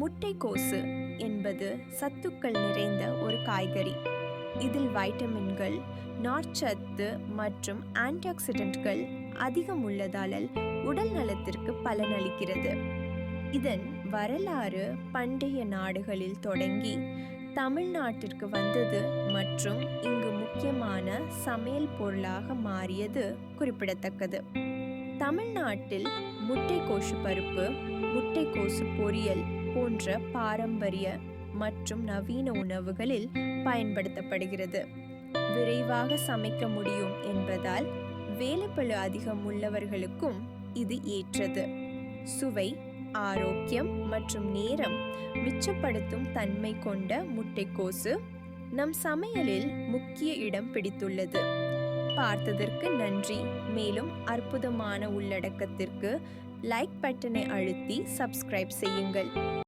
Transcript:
முட்டைக்கோசு என்பது சத்துக்கள் நிறைந்த ஒரு காய்கறி. இதில் வைட்டமின்கள் நார்ச்சத்து மற்றும் ஆன்டிஆக்சிடென்ட்கள் அதிகம் உள்ளதால் உடல் நலத்திற்கு பலனளிக்கிறது. இதன் வரலாறு பண்டைய நாடுகளில் தொடங்கி தமிழ்நாட்டிற்கு வந்தது மற்றும் இங்கு முக்கியமான சமையல் பொருளாக மாறியது குறிப்பிடத்தக்கது. தமிழ்நாட்டில் முட்டைக்கோசு பருப்பு முட்டைக்கோசு பொரியல் போன்ற பாரம்பரிய மற்றும் நவீன உணவுகளில் பயன்படுத்தப்படுகிறது. விரைவாக சமைக்க முடியும் என்பதால் வேலைப்பழு அதிகம் உள்ளவர்களுக்கும் இது ஏற்றது. சுவை ஆரோக்கியம் மற்றும் நேரம் மிச்சப்படுத்தும் தன்மை கொண்ட முட்டைக்கோசு நம் சமையலில் முக்கிய இடம் பிடித்துள்ளது. பார்த்ததற்கு நன்றி. மேலும் அற்புதமான உள்ளடக்கத்திற்கு லைக் பட்டனை அழுத்தி சப்ஸ்கிரைப் செய்யுங்கள்.